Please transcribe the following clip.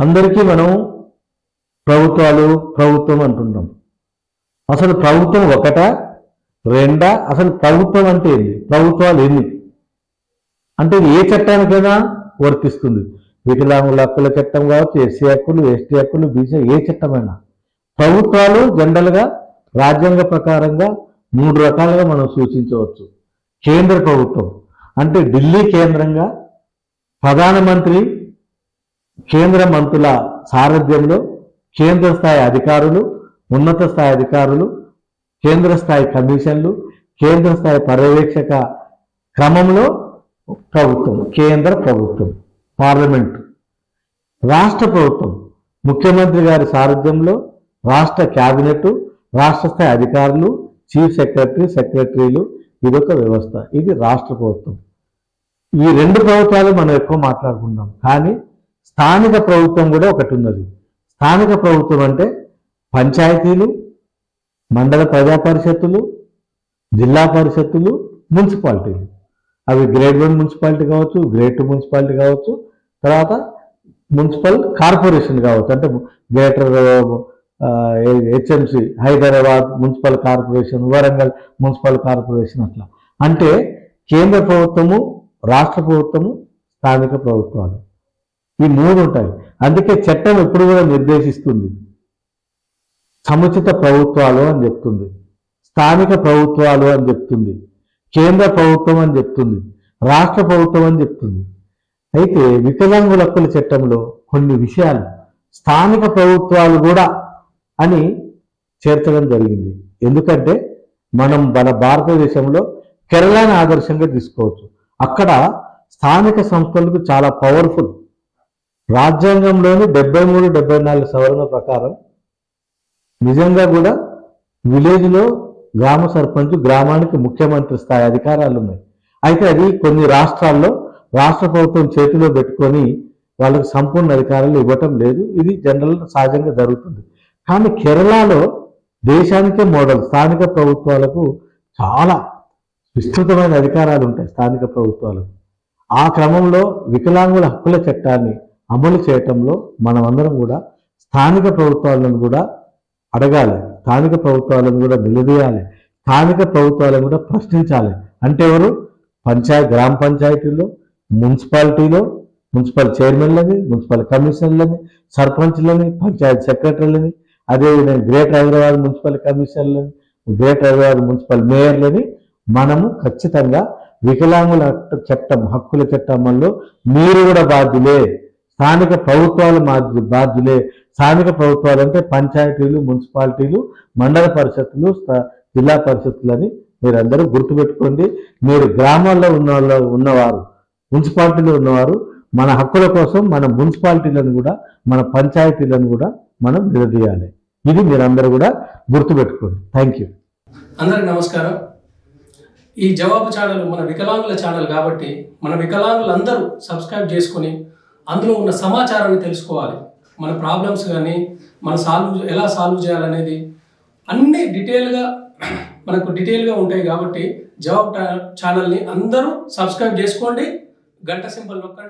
అందరికీ మనం ప్రభుత్వాలు ప్రభుత్వం అంటుంటాం. అసలు ప్రభుత్వం ఒకట? రెండా? అసలు ప్రభుత్వం అంటే ఏంది? ప్రభుత్వాలు ఎన్ని? అంటే ఏ చట్టానికైనా వర్తిస్తుంది. వికలాంగుల హక్కుల చట్టం కావచ్చు ఎస్సీ హక్కులు ఎస్టీ హక్కులు బీసీ ఏ చట్టమైనా. ప్రభుత్వాలు జనరల్గా రాజ్యాంగ ప్రకారంగా మూడు రకాలుగా మనం సూచించవచ్చు. కేంద్ర ప్రభుత్వం. అంటే ఢిల్లీ కేంద్రంగా ప్రధానమంత్రి కేంద్ర మంత్రుల సారథ్యంలో కేంద్ర స్థాయి అధికారులు ఉన్నత స్థాయి అధికారులు కేంద్ర స్థాయి కమిషన్లు కేంద్ర స్థాయి పర్యవేక్షక క్రమంలో ప్రభుత్వం కేంద్ర ప్రభుత్వం పార్లమెంట్. రాష్ట్ర ప్రభుత్వం ముఖ్యమంత్రి గారి సారథ్యంలో రాష్ట్ర క్యాబినెట్ రాష్ట్ర స్థాయి అధికారులు చీఫ్ సెక్రటరీ సెక్రటరీలు ఇదొక వ్యవస్థ. ఇది రాష్ట్ర ప్రభుత్వం. ఈ రెండు ప్రభుత్వాలు మనం ఎక్కువ మాట్లాడుకుంటాం కానీ స్థానిక ప్రభుత్వం కూడా ఒకటి ఉన్నది స్థానిక ప్రభుత్వం అంటే పంచాయతీలు మండల ప్రజా పరిషత్తులు జిల్లా పరిషత్తులు మున్సిపాలిటీలు. అవి గ్రేడ్ వన్ మున్సిపాలిటీ కావచ్చు గ్రేడ్ టూ మున్సిపాలిటీ కావచ్చు తర్వాత మున్సిపల్ కార్పొరేషన్ కావచ్చు. అంటే greater HMC Hyderabad municipal corporation Warangal municipal corporation అట్లా. అంటే కేంద్ర ప్రభుత్వము రాష్ట్ర ప్రభుత్వము స్థానిక ప్రభుత్వాలు. ఈ మూడు ఉంటాయి. అందుకే చట్టం ఎప్పుడు కూడా నిర్దేశిస్తుంది. సముచిత ప్రభుత్వాలు అని చెప్తుంది. స్థానిక ప్రభుత్వాలు అని చెప్తుంది. కేంద్ర ప్రభుత్వం అని చెప్తుంది. రాష్ట్ర ప్రభుత్వం అని చెప్తుంది. అయితే వికలాంగుల హక్కుల చట్టంలో కొన్ని విషయాలు స్థానిక ప్రభుత్వాలు కూడా అని చేర్చడం జరిగింది. ఎందుకంటే మనం మన భారతదేశంలో కేరళను ఆదర్శంగా తీసుకోవచ్చు. అక్కడ స్థానిక సంస్థలకు చాలా పవర్ఫుల్ రాజ్యాంగంలోని డెబ్బై మూడు డెబ్బై నాలుగు సవరణ ప్రకారం నిజంగా కూడా విలేజ్లో గ్రామ సర్పంచ్ గ్రామానికి ముఖ్యమంత్రి స్థాయి అధికారాలు ఉన్నాయి అయితే అది కొన్ని రాష్ట్రాల్లో రాష్ట్ర ప్రభుత్వం చేతిలో పెట్టుకొని వాళ్ళకి సంపూర్ణ అధికారాలు ఇవ్వటం లేదు. ఇది జనరల్ సహజంగా జరుగుతుంది. కానీ కేరళలో దేశానికే మోడల్ స్థానిక ప్రభుత్వాలకు చాలా విస్తృతమైన అధికారాలు ఉంటాయి స్థానిక ప్రభుత్వాలకు. ఆ క్రమంలో వికలాంగుల హక్కుల చట్టాన్ని అమలు చేయటంలో మనమందరం కూడా స్థానిక ప్రభుత్వాలను కూడా అడగాలి. స్థానిక ప్రభుత్వాలను కూడా నిలదీయాలి. స్థానిక ప్రభుత్వాలను కూడా ప్రశ్నించాలి. అంటే ఎవరు? పంచాయత్ గ్రామ పంచాయతీలో మున్సిపాలిటీలో మున్సిపల్ చైర్మన్లని మున్సిపల్ కమిషనర్లని సర్పంచ్లని పంచాయత్ సెక్రటరీలని అదేవిధంగా గ్రేటర్ హైదరాబాద్ మున్సిపల్ కమిషనర్లని గ్రేటర్ హైదరాబాద్ మున్సిపల్ మేయర్లని మనము ఖచ్చితంగా వికలాంగుల చట్టం హక్కుల చట్టంలో మీరు కూడా బాధ్యులే. స్థానిక ప్రభుత్వాలు బాధ్యులే స్థానిక ప్రభుత్వాలు అంటే పంచాయతీలు మున్సిపాలిటీలు మండల పరిషత్తులు స్థ- జిల్లా పరిషత్తులని మీరందరూ గుర్తుపెట్టుకోండి. మీరు గ్రామాల్లో ఉన్న ఉన్నవారు మున్సిపాలిటీలో ఉన్నవారు మన హక్కుల కోసం మన మున్సిపాలిటీలను కూడా మన పంచాయతీలను కూడా మనం నిలదీయాలి. ఇది మీరందరూ కూడా గుర్తుపెట్టుకోండి. థ్యాంక్ యూ అందరికి నమస్కారం. ఈ జవాబు ఛానల్ మన వికలాంగుల ఛానల్ కాబట్టి మన వికలాంగులందరూ సబ్స్క్రైబ్ చేసుకుని అందులో ఉన్న సమాచారాన్ని తెలుసుకోవాలి. మన ప్రాబ్లమ్స్ కానీ మన సాల్వ్ ఎలా సాల్వ్ చేయాలనేది అన్ని డీటెయిల్గా మనకు డీటెయిల్గా ఉంటాయి కాబట్టి జవాబ్ ఛానల్ని అందరూ సబ్స్క్రైబ్ చేసుకోండి. గంట సింబల్ నొక్కండి.